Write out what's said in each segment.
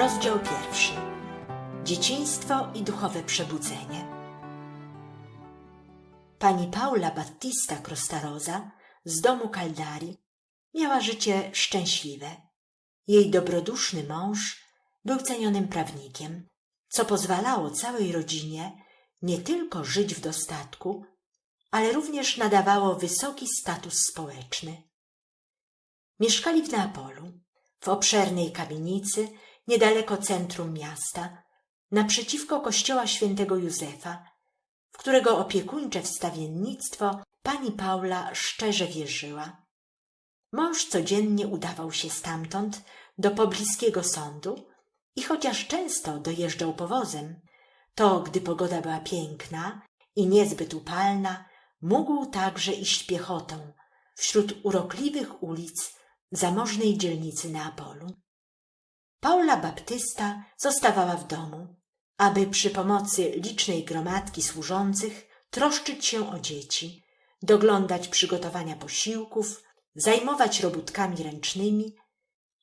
Rozdział pierwszy. Dzieciństwo i duchowe przebudzenie. Pani Paula Battista Crostarosa z domu Caldari miała życie szczęśliwe. Jej dobroduszny mąż był cenionym prawnikiem, co pozwalało całej rodzinie nie tylko żyć w dostatku, ale również nadawało wysoki status społeczny. Mieszkali w Neapolu, w obszernej kamienicy niedaleko centrum miasta, naprzeciwko kościoła świętego Józefa, w którego opiekuńcze wstawiennictwo pani Paula szczerze wierzyła. Mąż codziennie udawał się stamtąd do pobliskiego sądu i chociaż często dojeżdżał powozem, to gdy pogoda była piękna i niezbyt upalna, mógł także iść piechotą wśród urokliwych ulic zamożnej dzielnicy Neapolu. Paula Baptysta zostawała w domu, aby przy pomocy licznej gromadki służących troszczyć się o dzieci, doglądać przygotowania posiłków, zajmować robótkami ręcznymi,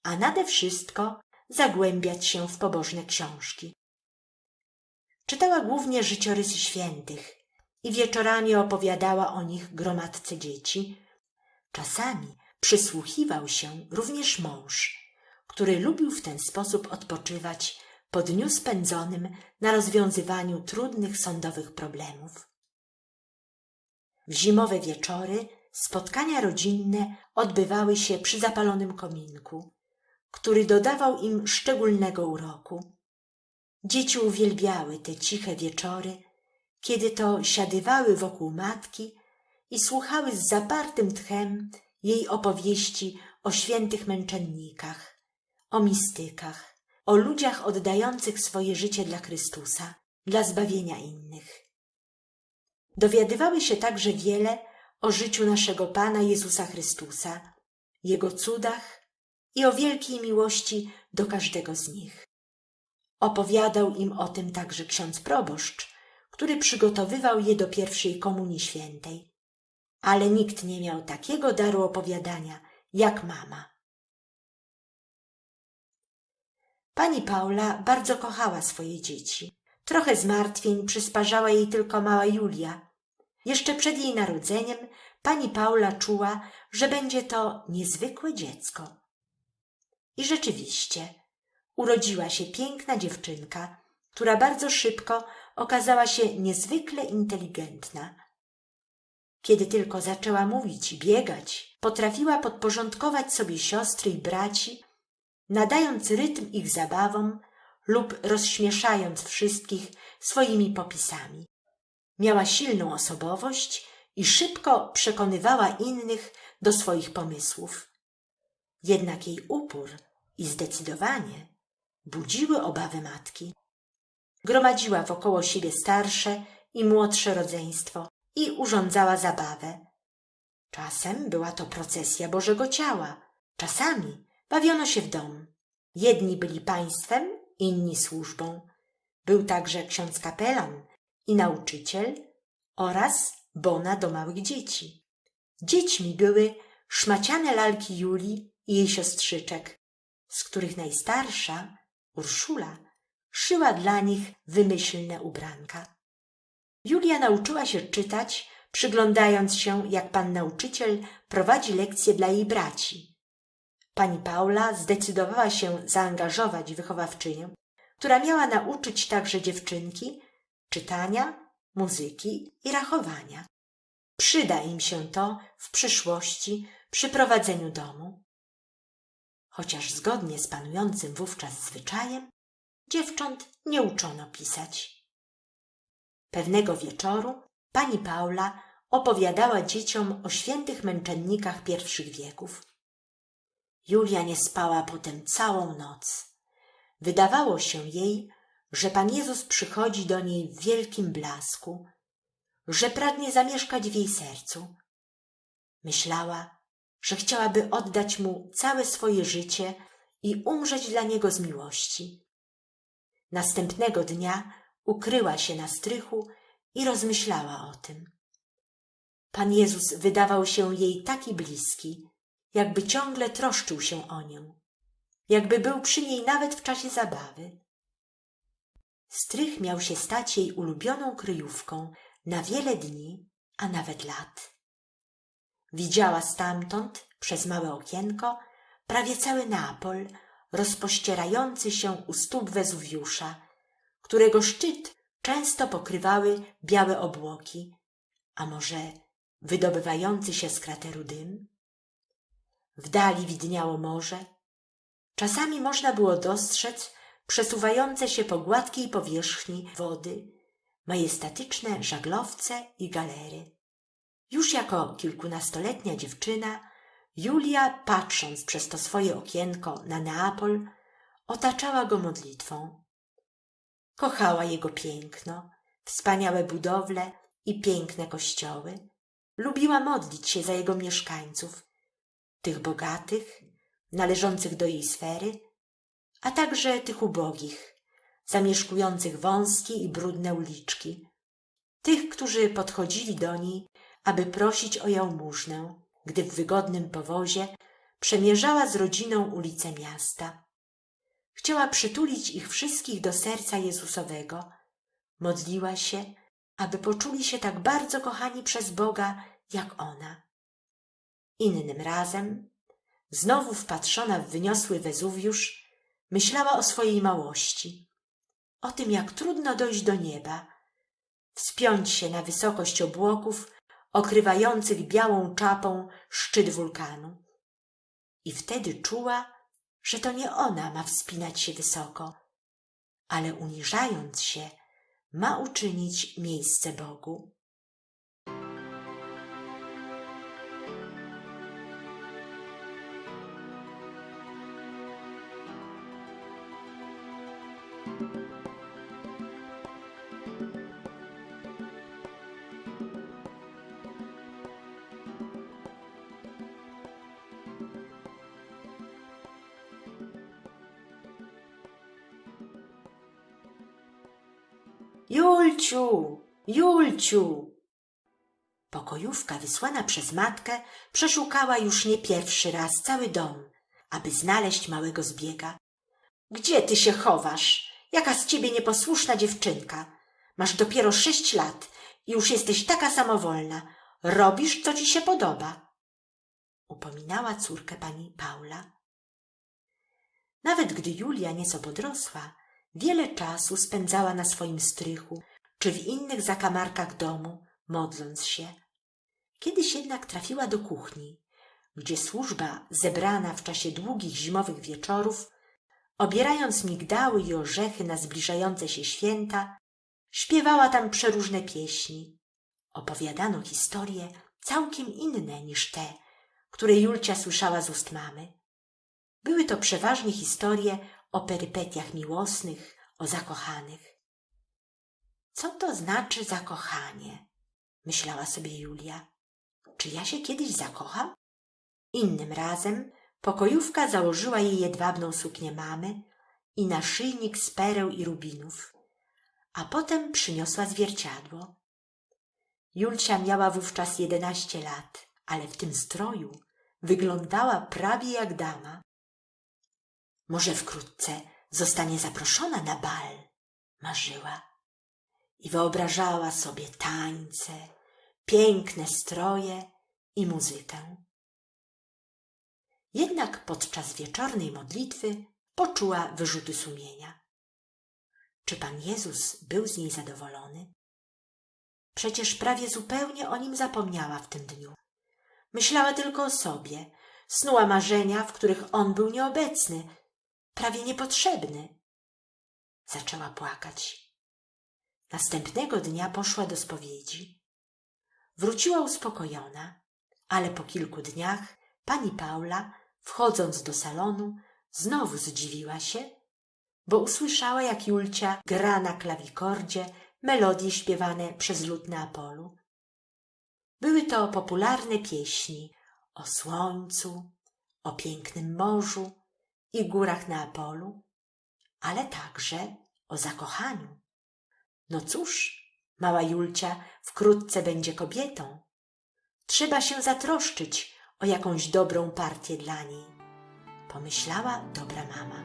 a nade wszystko zagłębiać się w pobożne książki. Czytała głównie życiorysy świętych i wieczorami opowiadała o nich gromadce dzieci. Czasami przysłuchiwał się również mąż, który lubił w ten sposób odpoczywać po dniu spędzonym na rozwiązywaniu trudnych sądowych problemów. W zimowe wieczory spotkania rodzinne odbywały się przy zapalonym kominku, który dodawał im szczególnego uroku. Dzieci uwielbiały te ciche wieczory, kiedy to siadywały wokół matki i słuchały z zapartym tchem jej opowieści o świętych męczennikach, o mistykach, o ludziach oddających swoje życie dla Chrystusa, dla zbawienia innych. Dowiadywały się także wiele o życiu naszego Pana Jezusa Chrystusa, Jego cudach i o wielkiej miłości do każdego z nich. Opowiadał im o tym także ksiądz proboszcz, który przygotowywał je do pierwszej komunii świętej. Ale nikt nie miał takiego daru opowiadania jak mama. Pani Paula bardzo kochała swoje dzieci. Trochę zmartwień przysparzała jej tylko mała Julia. Jeszcze przed jej narodzeniem pani Paula czuła, że będzie to niezwykłe dziecko. I rzeczywiście urodziła się piękna dziewczynka, która bardzo szybko okazała się niezwykle inteligentna. Kiedy tylko zaczęła mówić i biegać, potrafiła podporządkować sobie siostry i braci, nadając rytm ich zabawom lub rozśmieszając wszystkich swoimi popisami. Miała silną osobowość i szybko przekonywała innych do swoich pomysłów. Jednak jej upór i zdecydowanie budziły obawy matki. Gromadziła wokoło siebie starsze i młodsze rodzeństwo i urządzała zabawę. Czasem była to procesja Bożego Ciała, czasami bawiono się w dom. Jedni byli państwem, inni służbą. Był także ksiądz kapelan i nauczyciel oraz bona do małych dzieci. Dziećmi były szmaciane lalki Julii i jej siostrzyczek, z których najstarsza, Urszula, szyła dla nich wymyślne ubranka. Julia nauczyła się czytać, przyglądając się, jak pan nauczyciel prowadzi lekcje dla jej braci. Pani Paula zdecydowała się zaangażować wychowawczynię, która miała nauczyć także dziewczynki czytania, muzyki i rachowania. Przyda im się to w przyszłości przy prowadzeniu domu. Chociaż zgodnie z panującym wówczas zwyczajem, dziewcząt nie uczono pisać. Pewnego wieczoru pani Paula opowiadała dzieciom o świętych męczennikach pierwszych wieków. Julia nie spała potem całą noc. Wydawało się jej, że Pan Jezus przychodzi do niej w wielkim blasku, że pragnie zamieszkać w jej sercu. Myślała, że chciałaby oddać mu całe swoje życie i umrzeć dla niego z miłości. Następnego dnia ukryła się na strychu i rozmyślała o tym. Pan Jezus wydawał się jej taki bliski, jakby ciągle troszczył się o nią. jakby był przy niej nawet w czasie zabawy. Strych miał się stać jej ulubioną kryjówką na wiele dni, a nawet lat. Widziała stamtąd, przez małe okienko, prawie cały Neapol, rozpościerający się u stóp Wezuwiusza, którego szczyt często pokrywały białe obłoki, a może wydobywający się z krateru dym. W dali widniało morze. Czasami można było dostrzec przesuwające się po gładkiej powierzchni wody majestatyczne żaglowce i galery. Już jako kilkunastoletnia dziewczyna, Julia, patrząc przez to swoje okienko na Neapol, otaczała go modlitwą. Kochała jego piękno, wspaniałe budowle i piękne kościoły. Lubiła modlić się za jego mieszkańców, tych bogatych, należących do jej sfery, a także tych ubogich, zamieszkujących wąskie i brudne uliczki, tych, którzy podchodzili do niej, aby prosić o jałmużnę, gdy w wygodnym powozie przemierzała z rodziną ulice miasta. Chciała przytulić ich wszystkich do serca Jezusowego. Modliła się, aby poczuli się tak bardzo kochani przez Boga, jak ona. Innym razem, znowu wpatrzona w wyniosły Wezuwiusz, myślała o swojej małości, o tym, jak trudno dojść do nieba, wspiąć się na wysokość obłoków okrywających białą czapą szczyt wulkanu. I wtedy czuła, że to nie ona ma wspinać się wysoko, ale uniżając się, ma uczynić miejsce Bogu. Julciu, Julciu! Pokojówka wysłana przez matkę przeszukała już nie pierwszy raz cały dom, aby znaleźć małego zbiega. Gdzie ty się chowasz? Jaka z ciebie nieposłuszna dziewczynka? Masz dopiero sześć lat i już jesteś taka samowolna. Robisz, co ci się podoba. Upominała córkę pani Paula. Nawet gdy Julia nieco podrosła, wiele czasu spędzała na swoim strychu czy w innych zakamarkach domu, modląc się. Kiedyś jednak trafiła do kuchni, gdzie służba zebrana w czasie długich zimowych wieczorów, obierając migdały i orzechy na zbliżające się święta, śpiewała tam przeróżne pieśni. Opowiadano historie całkiem inne niż te, które Julcia słyszała z ust mamy. Były to przeważnie historie o perypetiach miłosnych, o zakochanych. Co to znaczy zakochanie? Myślała sobie Julia. Czy ja się kiedyś zakocham? Innym razem pokojówka założyła jej jedwabną suknię mamy i naszyjnik z pereł i rubinów, a potem przyniosła zwierciadło. Julcia miała wówczas jedenaście lat, ale w tym stroju wyglądała prawie jak dama. Może wkrótce zostanie zaproszona na bal, marzyła i wyobrażała sobie tańce, piękne stroje i muzykę. Jednak podczas wieczornej modlitwy poczuła wyrzuty sumienia. Czy Pan Jezus był z niej zadowolony? Przecież prawie zupełnie o nim zapomniała w tym dniu. Myślała tylko o sobie, snuła marzenia, w których on był nieobecny, prawie niepotrzebny. Zaczęła płakać. Następnego dnia poszła do spowiedzi. Wróciła uspokojona, ale po kilku dniach pani Paula, wchodząc do salonu, znowu zdziwiła się, bo usłyszała, jak Julcia gra na klawikordzie melodie śpiewane przez lud Neapolu. Były to popularne pieśni o słońcu, o pięknym morzu i górach Neapolu, ale także o zakochaniu. No cóż, mała Julcia wkrótce będzie kobietą. Trzeba się zatroszczyć o jakąś dobrą partię dla niej. pomyślała dobra mama.